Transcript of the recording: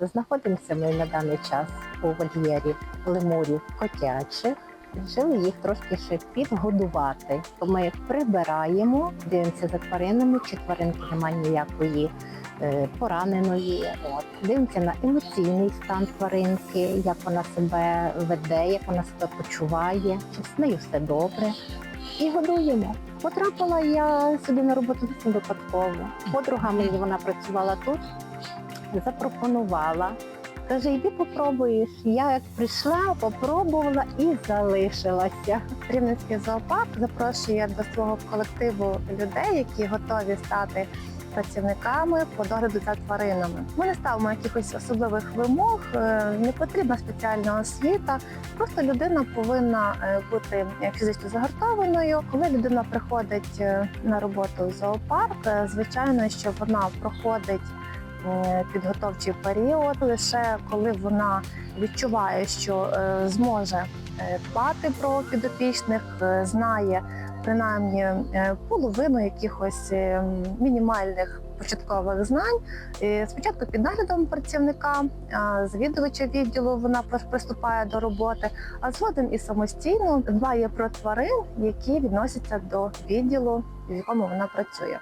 Знаходимося ми на даний час у вольєрі лемурів котячих. Вирішили їх трошки ще підгодувати. Ми прибираємо, дивимося за тваринами, чи тваринки немає ніякої е, пораненої. От. Дивимося на емоційний стан тваринки, як вона себе веде, як вона себе почуває, чи з нею все добре. І годуємо. Потрапила я сюди на роботу випадково. Подруга мені вона працювала тут, запропонувала. Каже, йди попробуєш. Я як прийшла, попробувала і залишилася. Рівненський зоопарк запрошує до свого колективу людей, які готові стати працівниками по догляду за тваринами. Ми не ставимо якихось особливих вимог, е, не потрібна спеціальна освіта. Просто людина повинна е, бути е, фізично загартованою. Коли людина приходить на роботу в зоопарк, звичайно, що вона проходить підготовчий період лише коли вона відчуває, що е, зможе е, дбати про підопічних, е, знає принаймні е, половину якихось е, мінімальних початкових знань. Спочатку під наглядом працівника, а, завідувача відділу вона приступає до роботи, а згодом і самостійно дбає про тварин, які відносяться до відділу, в якому вона працює.